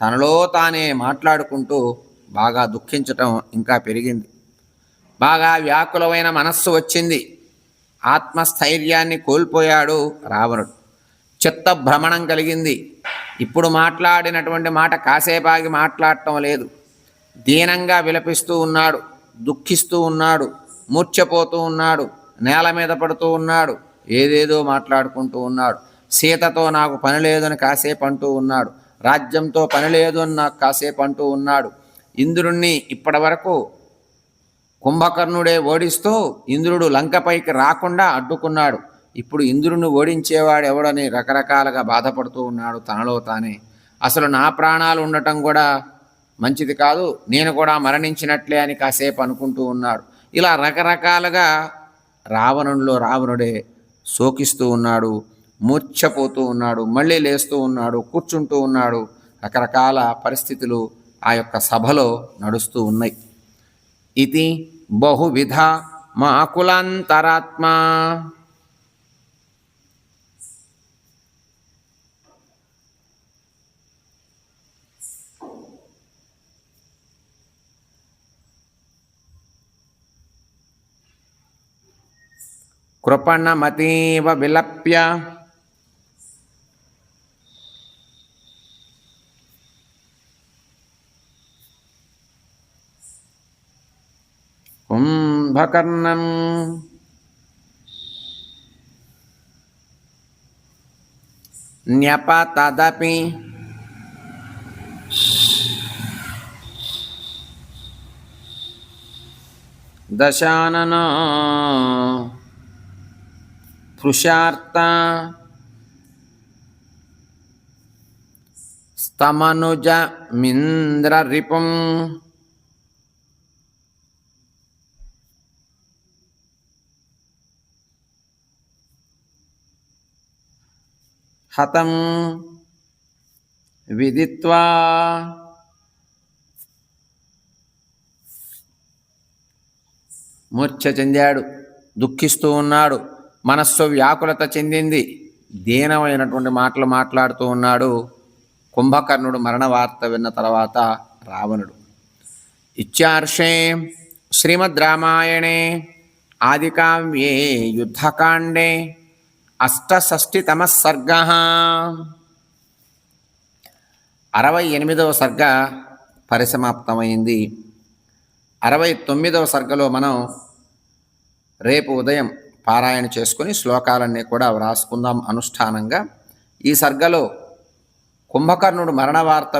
తనలో తానే మాట్లాడుకుంటూ బాగా దుఃఖించటం ఇంకా పెరిగింది. బాగా వ్యాకులమైన మనస్సు వచ్చింది. ఆత్మస్థైర్యాన్ని కోల్పోయాడు రావణుడు. చిత్త భ్రమణం కలిగింది. ఇప్పుడు మాట్లాడినటువంటి మాట కాసేపాగి మాట్లాడటం లేదు. దీనంగా విలపిస్తూ ఉన్నాడు దుఃఖిస్తూ ఉన్నాడు మూర్ఛపోతూ ఉన్నాడు నేల మీద పడుతూ ఉన్నాడు ఏదేదో మాట్లాడుకుంటూ ఉన్నాడు. సీతతో నాకు పని లేదని కాసేపు అంటూ ఉన్నాడు. రాజ్యంతో పని లేదు అని నాకు కాసేపు అంటూ ఉన్నాడు. ఇంద్రుణ్ణి ఇప్పటి వరకు కుంభకర్ణుడే ఓడిస్తూ ఇంద్రుడు లంకపైకి రాకుండా అడ్డుకున్నాడు. ఇప్పుడు ఇంద్రుడిని ఓడించేవాడు ఎవడని రకరకాలుగా బాధపడుతూ ఉన్నాడు తనలో తానే. అసలు నా ప్రాణాలు ఉండటం కూడా మంచిది కాదు నేను కూడా మరణించినట్లే అని కాసేపు అనుకుంటూ ఉన్నాడు. ఇలా రకరకాలుగా రావణుల్లో రావణుడే శోకిస్తూ ఉన్నాడు. మూర్ఛపోతూ ఉన్నాడు మళ్ళీ లేస్తూ ఉన్నాడు కూర్చుంటూ ఉన్నాడు. రకరకాల పరిస్థితులు ఆ యొక్క సభలో నడుస్తూ ఉన్నాయి. ఇది బహువిధ మాకులాంతరాత్మ. కృపణమతీవ విలప్య. కుంభకర్ణం న్యప తదపి దశానన పృషార్త స్తమనుజ హతం విదిత్వా. మూర్ఛ చెందాడు దుఃఖిస్తూ ఉన్నాడు మనస్సు వ్యాకులత చెందింది. దీనమైనటువంటి మాటలు మాట్లాడుతూ ఉన్నాడు. కుంభకర్ణుడు మరణ వార్త విన్న తర్వాత రావణుడు. ఇత్యార్షే శ్రీమద్ రామాయణే ఆదికావ్యే యుద్ధకాండే అష్టషష్టితమ సర్గ. అరవై ఎనిమిదవ సర్గ పరిసమాప్తమైంది. అరవై తొమ్మిదవ సర్గలో మనం రేపు ఉదయం పారాయణ చేసుకుని శ్లోకాలన్నీ కూడా వ్రాసుకుందాం అనుష్ఠానంగా. ఈ సర్గలో కుంభకర్ణుడు మరణ వార్త